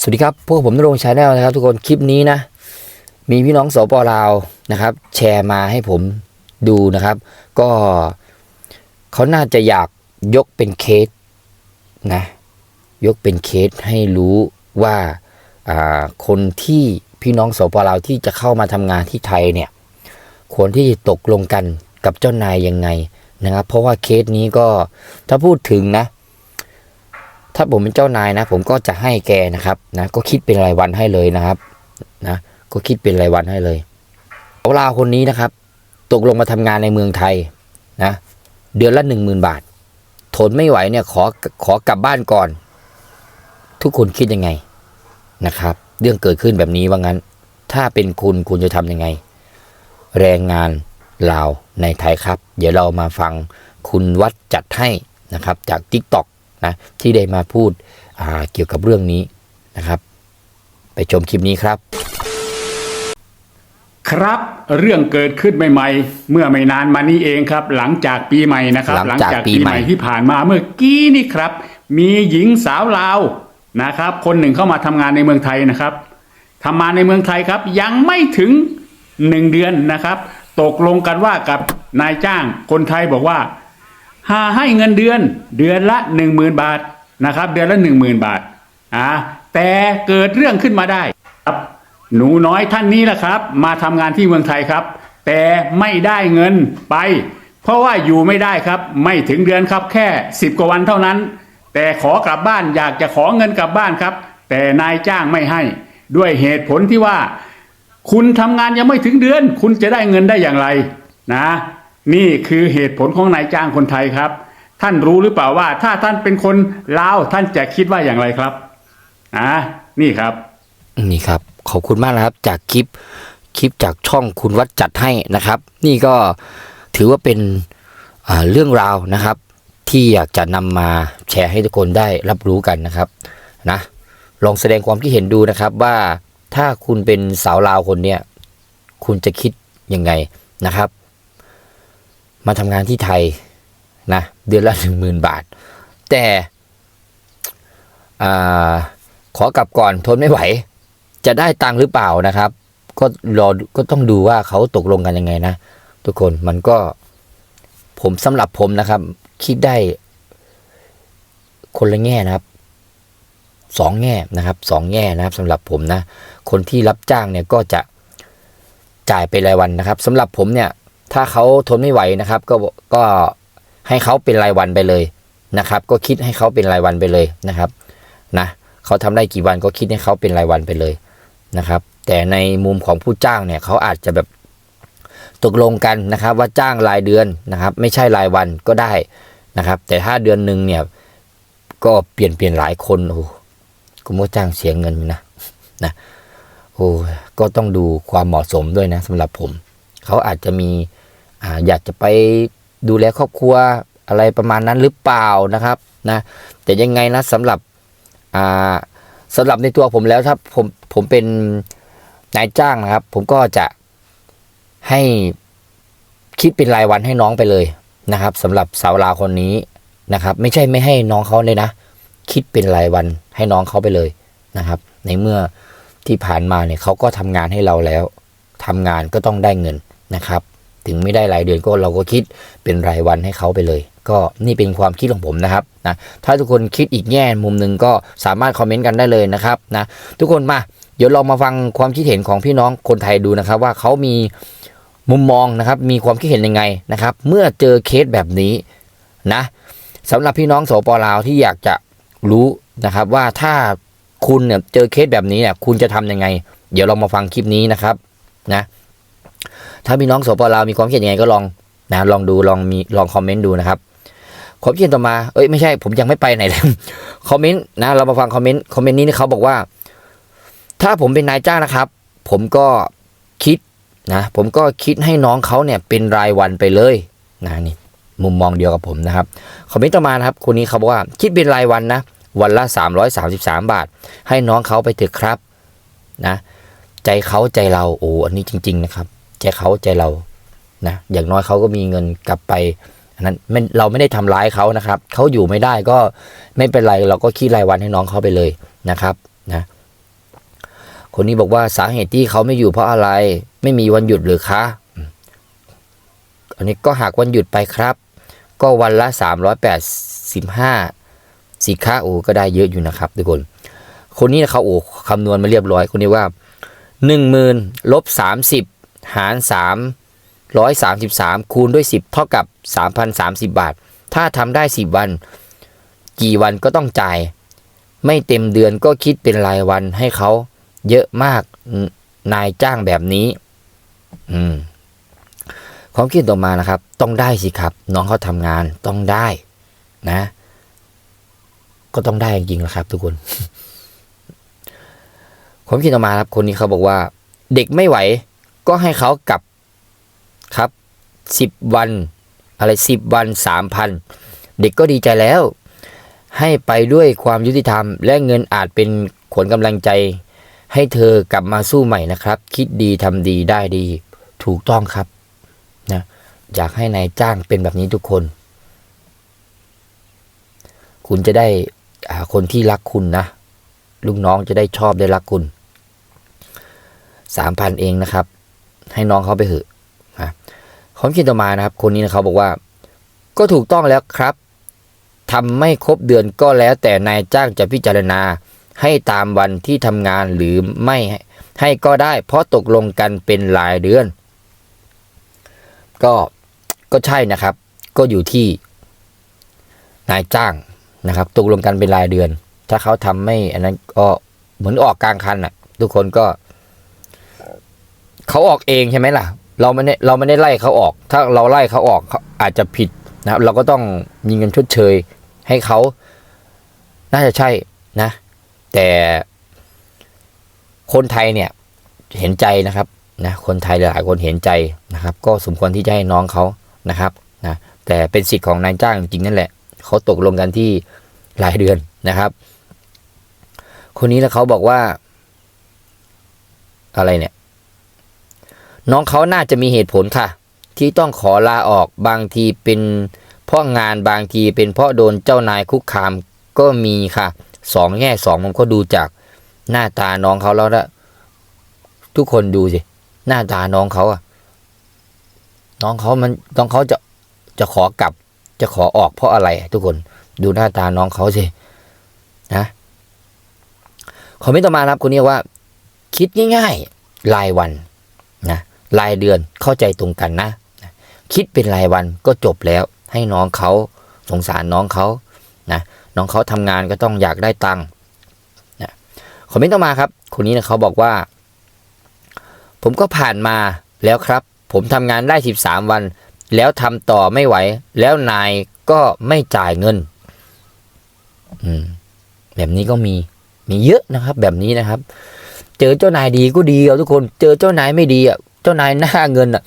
สวัสดีครับ พวกผมนรงชาแนลนะครับ ทุกคนคลิปนี้นะ มีพี่น้องสปลาวนะครับ แชร์มาให้ผมดูนะครับ ก็เขาน่าจะอยากยกเป็นเคสนะยกเป็นเคสให้รู้ว่าอ่าคนที่พี่น้องสปลาวที่จะเข้ามาทำงานที่ไทยเนี่ยควรที่จะตกลงกันกับเจ้านายยังไงนะครับ เพราะว่าเคสนี้ก็ถ้าพูดถึงนะ ถ้าผมเป็นเจ้านายนะ ผมก็จะให้แกนะครับนะก็คิดเป็นรายวันให้เลยนะครับนะก็คิดเป็นรายวันให้เลยเอาลาวคนนี้นะครับ ตกลงมาทำงานในเมืองไทยนะเดือนละหนึ่งหมื่นบาท ทนไม่ไหวเนี่ยขอขอกลับบ้านก่อน ทุกคนคิดยังไงนะครับ เรื่องเกิดขึ้นแบบนี้ว่างั้น ถ้าเป็นคุณคุณจะทำยังไง แรงงานลาวในไทยครับ เดี๋ยวเรามาฟังคุณวัดจัดให้นะครับ จาก t ิ k t o k นะที่ได้มาพูดอ่าเกี่ยวกับเรื่องนี้นะครับ ไปชมคลิปนี้ครับ ครับเรื่องเกิดขึ้นใหม่ๆ เมื่อไม่นานมานี้เองครับ หลังจากปีใหม่นะครับ หลังจากปีใหม่ที่ผ่านมาเมื่อกี้นี่ครับ มีหญิงสาวลาวนะครับ คนหนึ่งเข้ามาทำงานในเมืองไทยนะครับทำมาในเมืองไทยครับ ยังไม่ถึงหนึ่งเดือนนะครับ ตกลงกันว่ากับนายจ้างคนไทยบอกว่า หาให้เงินเดือนเดือนละหนึ่งหมื่นบาทนะครับ เดือนละหนึ่งหมื่นบาทอ่าแต่เกิดเรื่องขึ้นมาได้ครับหนูน้อยท่านนี้แหละครับ มาทำงานที่เมืองไทยครับ แต่ไม่ได้เงินไป เพราะว่าอยู่ไม่ได้ครับ ไม่ถึงเดือนครับแค่สิบกว่าวันเท่านั้น แต่ขอกลับบ้านอยากจะขอเงินกลับบ้านครับ แต่นายจ้างไม่ให้ ด้วยเหตุผลที่ว่า คุณทำงานยังไม่ถึงเดือน คุณจะได้เงินได้อย่างไรนะ นี่คือเหตุผลของนายจ้างคนไทยครับ ท่านรู้หรือเปล่าว่า ถ้าท่านเป็นคนลาวท่านจะคิดว่าอย่างไรครับอ่านี่ครับ นี่ครับ ขอบคุณมากนะครับ จากคลิปคลิปจากช่องคุณวัดจัดให้นะครับ นี่ก็ถือว่าเป็นเรื่องราวนะครับ ที่อยากจะนำมาแชร์ให้ทุกคนได้รับรู้กันนะครับนะลองแสดงความคิดเห็นดูนะครับว่าถ้าคุณเป็นสาวลาวคนเนี้ยคุณจะคิดยังไงนะครับ มาทำงานที่ไทยนะเดือนละหนึ่งหมื่นบาท แต่ขอกลับก่อนทนไม่ไหว จะได้ตังหรือเปล่านะครับ ก็รอก็ต้องดูว่าเขาตกลงกันยังไงนะ ทุกคนมันก็ผมสำหรับผมนะครับ คิดได้คนละแง่นะครับสองแง่นะครับสองแง่นะครับสำหรับผมนะ คนที่รับจ้างเนี่ยก็จะจ่ายเป็นรายวันนะครับสำหรับผมเนี่ย ถ้าเขาทนไม่ไหวนะครับ ก็ก็ให้เขาเป็นรายวันไปเลยนะครับ ก็คิดให้เขาเป็นรายวันไปเลยนะครับนะเขาทำได้กี่วันก็คิดให้เขาเป็นรายวันไปเลยนะครับ แต่ในมุมของผู้จ้างเนี่ยเขาอาจจะแบบตกลงกันนะครับ ว่าจ้างรายเดือนนะครับ ไม่ใช่รายวันก็ได้นะครับ แต่ถ้าเดือนหนึ่งเนี่ยก็เปลี่ยนเปลี่ยนหลายคนโอ้โหคุณก็จ้างเสียเงินนะนะโอ้ก็ต้องดูความเหมาะสมด้วยนะสำหรับผม เขาอาจจะมีออยากจะไปดูแลครอบครัวอะไรประมาณนั้นหรือเปล่านะครับนะแต่ยังไงนะสำหรับสำหรับในตัวผมแล้วถ้าผมผมเป็นนายจ้างนะครับ ผมก็จะให้คิดเป็นรายวันให้น้องไปเลยนะครับสำหรับสาวลาวคนนี้นะครับ ไม่ใช่ไม่ให้น้องเขาเลยนะ คิดเป็นรายวันให้น้องเขาไปเลยนะครับ ในเมื่อที่ผ่านมาเนี่ยเขาก็ทำงานให้เราแล้วทำงานก็ต้องได้เงิน นะครับ ถึงไม่ได้รายเดือนก็เราก็คิดเป็นรายวันให้เขาไปเลย ก็นี่เป็นความคิดของผมนะครับนะถ้าทุกคนคิดอีกแง่มุมหนึ่งก็สามารถคอมเมนต์กันได้เลยนะครับนะทุกคนมาเดี๋ยวเรามาฟังความคิดเห็นของพี่น้องคนไทยดูนะครับ ว่าเขามีมุมมองนะครับ มีความคิดเห็นยังไงนะครับ เมื่อเจอเคสแบบนี้นะสำหรับพี่น้องสปลาวที่อยากจะรู้นะครับว่าถ้าคุณเนี่ยเจอเคสแบบนี้เนี่ยคุณจะทำยังไง เดี๋ยวเรามาฟังคลิปนี้นะครับนะ ถ้าพี่น้องสปลาวมีความคิดเห็นยังไงก็ลองนะลองดูลองมีลองคอมเมนต์ดูนะครับความคิดเห็นต่อมาเอ้ยไม่ใช่ผมยังไม่ไปไหนเลยคอมเมนต์นะเรามาฟังคอมเมนต์คอมเมนต์นี้เขาบอกว่า ถ้าผมเป็นนายจ้างนะครับ ผมก็คิดนะผมก็คิดให้น้องเขาเนี่ยเป็นรายวันไปเลยนะนี่มุมมองเดียวกับผมนะครับคอมเมนต์ต่อมานะครับคนนี้เขาบอกว่าคิดเป็นรายวันนะวันละ 333 บาท ให้น้องเขาไปเถอะครับนะใจเขาใจเราโอ้อันนี้จริง ๆ นะครับ ใจเขาใจเรานะอย่างน้อยเขาก็มีเงินกลับไปอันนั้นเราไม่ได้ทำร้ายเขานะครับเขาอยู่ไม่ได้ก็ไม่เป็นไรเราก็คิดรายวันให้น้องเขาไปเลยนะครับนะคนนี้บอกว่าสาเหตุที่เขาไม่อยู่เพราะอะไร ไม่มีวันหยุดหรือคะอันนี้ก็หักวันหยุดไปครับ ก็วันละสามร้อยแปดสิบห้าสิคะโอ้ก็ได้เยอะอยู่นะครับทุกคน คนนี้เขาโอ้คำนวณมาเรียบร้อยคนนี้ว่าหนึ่งหมื่นลบสามสิบ หารสามร้อยสามสิบสามคูณด้วยสิเท่ากับสามพันสามสิบบาท ถ้าทำได้สิวัน กี่วันก็ต้องจ่าย ไม่เต็มเดือนก็คิดเป็นรายวันให้เขาเยอะมากนนายจ้างแบบนี้ อืมความคิดต่อมานะครับ ต้องได้สิครับ น้องเขาทำงานต้องได้นะ ก็ต้องได้จริงๆนะครับ ทุกคนความคิดต่อมาครับ คนนี้เขาบอกว่า เด็กไม่ไหว ก็ให้เขากลับครับสิบวันอะไรสิบวันสามพันเด็กก็ดีใจแล้ว ให้ไปด้วยความยุติธรรม และเงินอาจเป็นขนกำลังใจ ให้เธอกลับมาสู้ใหม่นะครับ คิดดีทำดีได้ดี ถูกต้องครับนะอยากให้นายจ้างเป็นแบบนี้ทุกคน คุณจะได้คนที่รักคุณนะ ลูกน้องจะได้ชอบได้รักคุณสามพันเองนะครับ ให้น้องเขาไปเถอะนะความคิดต่อมานะครับ คนนี้นะเขาบอกว่า ก็ถูกต้องแล้วครับทำไม่ครบเดือนก็แล้ว แต่นายจ้างจะพิจารณาให้ตามวันที่ทำงานหรือไม่ให้ก็ได้ เพราะตกลงกันเป็นรายเดือน ก็ก็ใช่นะครับ ก็อยู่ที่นายจ้างนะครับตกลงกันเป็นรายเดือน ถ้าเขาทำไม่อันนั้นก็เหมือนออกกลางคันอะ ทุกคนก็ เขาออกเองใช่ไหมล่ะ เราไม่ได้เราไม่ได้ไล่เขาออก ถ้าเราไล่เขาออกอาจจะผิดนะครับ เราก็ต้องมีเงินชดเชย ให้เขาน่าจะใช่นะ แต่คนไทยเนี่ยเห็นใจนะครับนะคนไทยหลายคนเห็นใจนะครับ ก็สมควรที่จะให้น้องเขานะครับนะแต่เป็นสิทธิ์ของนายจ้างจริงๆนั่นแหละเขาตกลงกันที่รายเดือนนะครับ คนนี้แล้วเขาบอกว่า อะไรเนี่ย น้องเขาน่าจะมีเหตุผลค่ะ ที่ต้องขอลาออกบางทีเป็นเพราะงานบางทีเป็นเพราะโดนเจ้านายคุกคามก็มีค่ะสองแง่สองผมก็ดูจากหน้าตาน้องเขาแล้วละทุกคนดูสิ หน้าตาน้องเขาอะน้องเขามันน้องเขาจะจะขอกลับ จะขอออกเพราะอะไร ทุกคนดูหน้าตาน้องเขาสินะคอมเมนต์ต่อมาครับคนนี้ว่า คิดง่ายๆรายวันนะ รายเดือนเข้าใจตรงกันนะ คิดเป็นรายวันก็จบแล้ว ให้น้องเขาสงสารน้องเขานะน้องเขาทำงานก็ต้องอยากได้ตังค์นะคอมเมนต์ต่อมาครับ คนนี้นะเขาบอกว่า ผมก็ผ่านมาแล้วครับ ผมทำงานได้ 13 วัน แล้วทำต่อไม่ไหว แล้วนายก็ไม่จ่ายเงิน อืมแบบนี้ก็มีมีเยอะนะครับ แบบนี้นะครับ เจอเจ้านายดีก็ดีเอาทุกคน เจอเจ้านายไม่ดีอะ จ้านายหน้าเงินอะ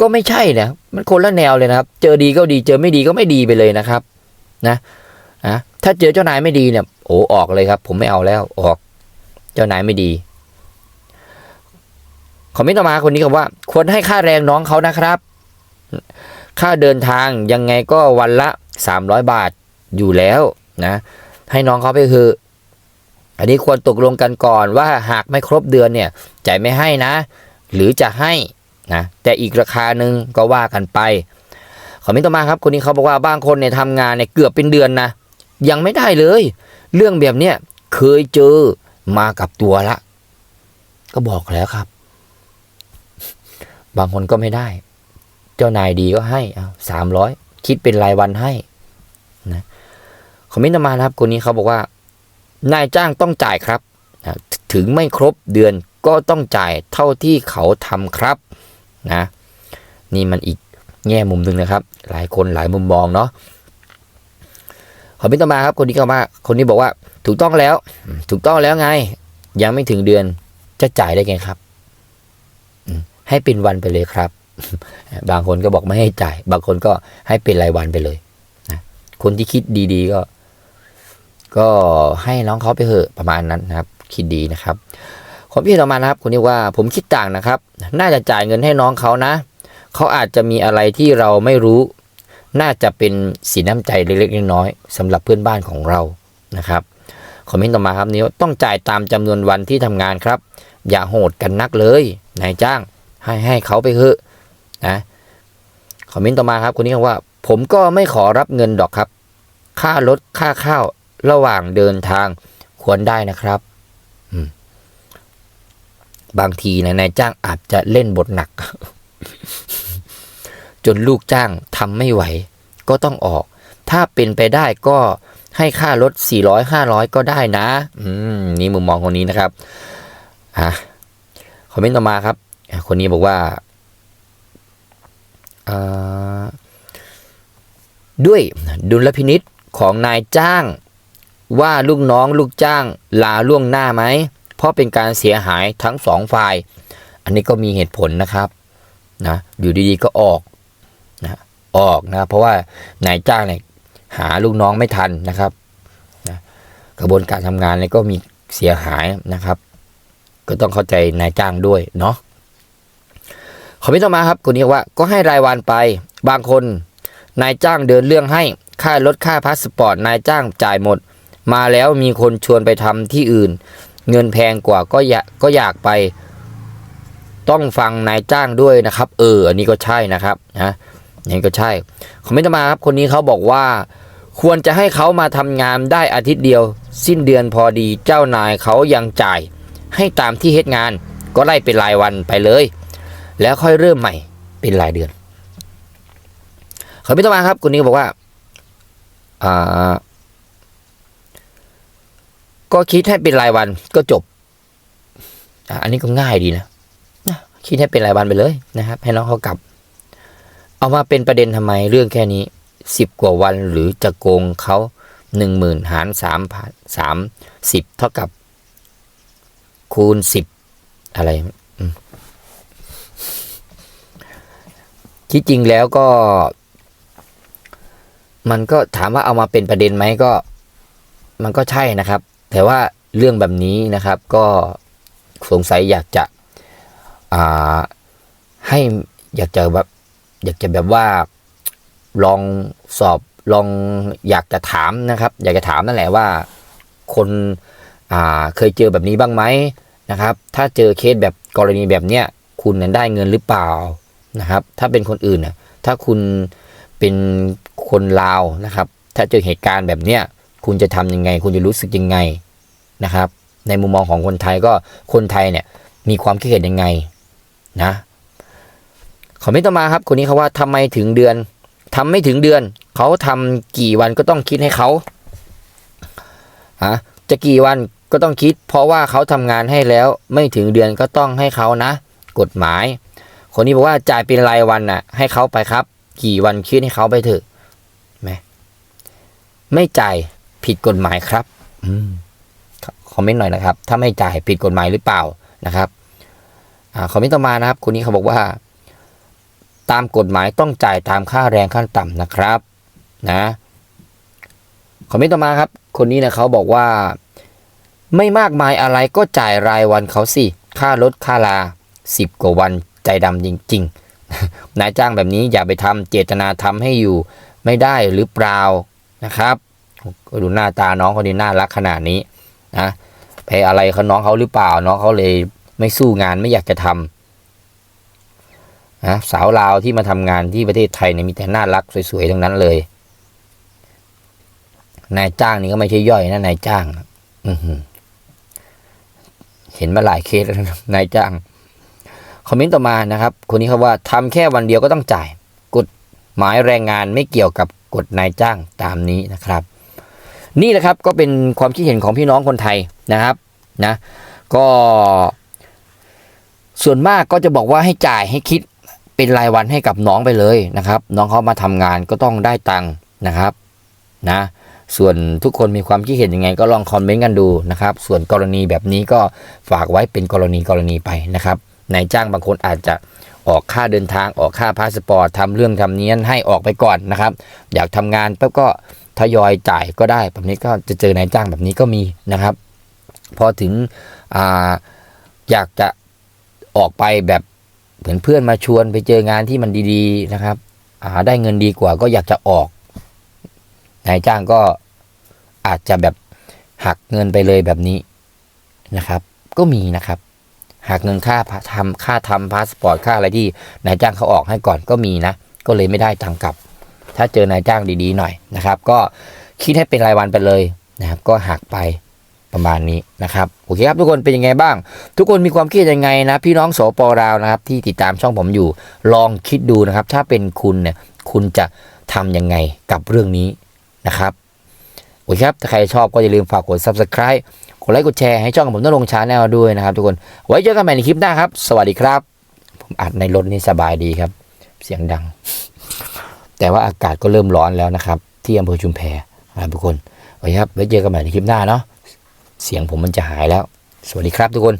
ก็ไม่ใช่นะมันคนละแนวเลยนะครับ เจอดีก็ดีเจอไม่ดีก็ไม่ดีไปเลยนะครับ นะนะถ้าเจอเจ้านายไม่ดีเนี่ยโอ้ออกเลยครับ ผมไม่เอาแล้วออก เจ้านายไม่ดีคอมเมนต์ต่อมาคนนี้ครับว่า ควรให้ค่าแรงน้องเขานะครับ ค่าเดินทางยังไงก็วันละ 300 บาทอยู่แล้วนะ ให้น้องเขาไปคือ อันนี้ควรตกลงกันก่อนว่าหากไม่ครบเดือนเนี่ยจ่ายไม่ให้นะ หรือจะให้นะแต่อีกราคาหนึ่งก็ว่ากันไปคอมเมนต์ต่อมาครับคนนี้เขาบอกว่าบางคนเนี่ยทำงานเนี่ยเกือบเป็นเดือนนะยังไม่ได้เลย เรื่องแบบเนี้ยเคยเจอมากับตัวละ ก็บอกแล้วครับ บางคนก็ไม่ได้ เจ้านายดีก็ให้เอาสามร้อยคิดเป็นรายวันให้นะคอมเมนต์ต่อมานะครับคนนี้เขาบอกว่า นายจ้างต้องจ่ายครับ ถึงไม่ครบเดือน ก็ต้องจ่ายเท่าที่เขาทำครับนะนี่มันอีกแง่มุมหนึ่งนะครับ หลายคนหลายมุมมองเนาะคอมเมนต์ต่อมาครับคนนี้เข้ามาคนนี้บอกว่าถูกต้องแล้ว ถูกต้องแล้วไง ยังไม่ถึงเดือนจะจ่ายได้ไงครับ ให้เป็นวันไปเลยครับ บางคนก็บอกไม่ให้จ่าย บางคนก็ให้เป็นรายวันไปเลยนะคนที่คิดดีๆก็ ก็ให้น้องเขาไปเถอะประมาณนั้นนะครับ คิดดีนะครับ ความคิดต่อมานะครับคนนี้ว่าผมคิดต่างนะครับ น่าจะจ่ายเงินให้น้องเขานะ เขาอาจจะมีอะไรที่เราไม่รู้ น่าจะเป็นสีน้ำใจเล็กๆน้อยๆสำหรับเพื่อนบ้านของเรานะครับคอมเมนต์ต่อมาครับนี้ว่าต้องจ่ายตามจำนวนวันที่ทำงานครับ อย่าโหดกันนักเลยนายจ้างให้ให้เขาไปเถอะนะคอมเมนต์ต่อมาครับคนนี้บอกว่า ผมก็ไม่ขอรับเงินดอกครับ ค่ารถค่าข้าวระหว่างเดินทางควรได้นะครับ บางทีนะนายจ้างอาจจะเล่นบทหนัก จนลูกจ้างทำไม่ไหว ก็ต้องออก ถ้าเป็นไปได้ก็ให้ค่ารถ 400 500 ก็ได้นะ อืม นี่มุมมองคนนี้นะครับอะคอมเมนต์ต่อมาครับ คนนี้บอกว่าด้วยดุลพินิษของนายจ้าง ว่าลูกน้องลูกจ้างลาล่วงหน้าไหม เพราะเป็นการเสียหายทั้งสองฝ่าย อันนี้ก็มีเหตุผลนะครับนะอยู่ดีๆก็ออกนะออกนะเพราะว่านายจ้างเนี่ยหาลูกน้องไม่ทันนะครับนะกระบวนการทำงานเนี่ยก็มีเสียหายนะครับ ก็ต้องเข้าใจนายจ้างด้วยเนาะขอพิจารณาครับคนนี้ว่าก็ให้รายวันไปบางคน นายจ้างเดินเรื่องให้ค่ารถค่าพาสปอร์ตนายจ้างจ่ายหมด มาแล้วมีคนชวนไปทำที่อื่น เงินแพงกว่าก็อยากก็อยากไป ต้องฟังนายจ้างด้วยนะครับ เออ อันนี้ก็ใช่นะครับนะนนี้ก็ใช่คอมเมนต์ต่อมาครับคนนี้เขาบอกว่า ควรจะให้เขามาทำงานได้อาทิตย์เดียว สิ้นเดือนพอดีเจ้านายเขายังจ่าย ให้ตามที่เฮ็ดงาน ก็ไล่เป็นรายวันไปเลย แล้วค่อยเริ่มใหม่เป็นรายเดือนขอพิจารณาครับคนนี้บอกว่าอ่า ก็คิดให้เป็นรายวันก็จบ อันนี้ก็ง่ายดีนะคิดให้เป็นรายวันไปเลยนะครับ ให้น้องเขากลับ เอามาเป็นประเด็นทำไมเรื่องแค่นี้สิบกว่าวันหรือจะโกงเขาหนึ่งหมื่นหารสามสามสิบเท่ากับ คูณสิบอะไรที่จริงแล้วก็ มันก็ถามว่าเอามาเป็นประเด็นไหมก็ มันก็ใช่นะครับ แต่ว่าเรื่องแบบนี้นะครับก็สงสัยอยากจะให้อยากจะแบบอยากจะแบบว่าลองสอบลองอยากจะถามนะครับ อยากจะถามนั่นแหละว่าคนาเคยเจอแบบนี้บ้างไหมนะครับ ถ้าเจอเคสแบบกรณีแบบเนี้ยคุณนั้นได้เงินหรือเปล่านะครับ ถ้าเป็นคนอื่นน่ะถ้าคุณเป็นคนลาวนะครับ ถ้าเจอเหตุการณ์แบบเนี้ย คุณจะทำยังไง คุณจะรู้สึกยังไงนะครับ ในมุมมองของคนไทยก็คนไทยเนี่ยมีความคิดเห็นยังไงนะขอไม่ต่อมาครับ คนนี้เขาว่าทำไมถึงเดือนทำไม่ถึงเดือน เขาทำกี่วันก็ต้องคิดให้เขาฮะจะกี่วันก็ต้องคิด เพราะว่าเขาทำงานให้แล้วไม่ถึงเดือนก็ต้องให้เขานะ กฎหมาย คนนี้บอกว่าจ่ายเป็นรายวันน่ะ ให้เขาไปครับ กี่วันคิดให้เขาไปเถอะไหมไม่จ่าย ผิดกฎหมายครับอืมคอมเมนต์หน่อยนะครับ ถ้าไม่จ่ายผิดกฎหมายหรือเปล่านะครับอคอมเมนต์ต่อมานะครับคนนี้เขาบอกว่า ตามกฎหมายต้องจ่ายตามค่าแรงขั้นต่ำนะครับ นะคอมเมนต์ต่อมาครับ คนนี้นะเขาบอกว่า ไม่มากมายอะไรก็จ่ายรายวันเขาสิค่ารถค่าลาสิบกว่าวันใจดำจริงๆนายจ้างแบบนี้อย่าไปทำเจตนาทำให้อยู่ไม่ได้หรือเปล่านะครับ ก็ดูหน้าตาน้องคนนี้น่ารักขนาดนี้นะไปอะไรเขาน้องเขาหรือเปล่า น้องเขาเลยไม่สู้งานไม่อยากจะทำนะสาวลาวที่มาทำงานที่ประเทศไทยเนี่ยมีแต่น่ารักสวยๆทั้งนั้นเลย นายจ้างนี่ก็ไม่ใช่ย่อยนะนายจ้างอือหือเห็นมาหลายเคสแล้วนายจ้างคอมเมนต์ต่อมานะครับ คนนี้เขาว่าทำแค่วันเดียวก็ต้องจ่าย กฎหมายแรงงานไม่เกี่ยวกับกฎนายจ้างตามนี้นะครับ นี่แหละครับก็เป็นความคิดเห็นของพี่น้องคนไทยนะครับนะก็ส่วนมากก็จะบอกว่าให้จ่ายให้คิดเป็นรายวันให้กับน้องไปเลยนะครับ น้องเขามาทำงานก็ต้องได้ตังค์นะครับนะส่วนทุกคนมีความคิดเห็นยังไง ก็ลองคอมเมนต์กันดูนะครับ ส่วนกรณีแบบนี้ก็ฝากไว้เป็นกรณีกรณีไปนะครับนายจ้างบางคนอาจจะออกค่าเดินทางออกค่าพาสปอร์ตทำเรื่องทำนี้ให้ออกไปก่อนนะครับ อยากทำงานปั๊บก็ ทยอยจ่ายก็ได้ แบบนี้ก็จะเจอนายจ้างแบบนี้ก็มีนะครับ พอถึงออยากจะออกไปแบบเหมือนเพื่อนมาชวนไปเจองานที่มันดีๆนะครับได้เงินดีกว่าก็อยากจะออก นายจ้างก็อาจจะแบบหักเงินไปเลยแบบนี้นะครับ ก็มีนะครับหักเงินค่าทำค่าทำพาสปอร์ตค่าอะไรที่นายจ้างเขาออกให้ก่อนก็มีนะ ก็เลยไม่ได้ตังกลับ ถ้าเจอนายจ้างดีๆหน่อยนะครับ ก็คิดให้เป็นรายวันไปเลยนะครับ ก็หักไปประมาณนี้นะครับโอเคครับทุกคนเป็นยังไงบ้าง ทุกคนมีความคิดยังไงนะ พี่น้องสปราวนะครับที่ติดตามช่องผมอยู่ ลองคิดดูนะครับ ถ้าเป็นคุณเนี่ยคุณจะทำยังไงกับเรื่องนี้นะครับโอเคครับถ้าใครชอบก็อย่าลืมฝากกด subscribe กดไลค์กดแชร์ให้ช่องของผมต้องลงชาแนลด้วยนะครับ ทุกคนไว้เจอกันใหม่ในคลิปหน้าครับ สวัสดีครับ ผมอัดในรถนี่สบายดีครับ เสียงดัง แต่ว่าอากาศก็เริ่มร้อนแล้วนะครับ ที่อำเภอชุมแพนะครับทุกคนไว้ครับไว้เจอกันใหม่ในคลิปหน้าเนาะเสียงผมมันจะหายแล้ว สวัสดีครับทุกคน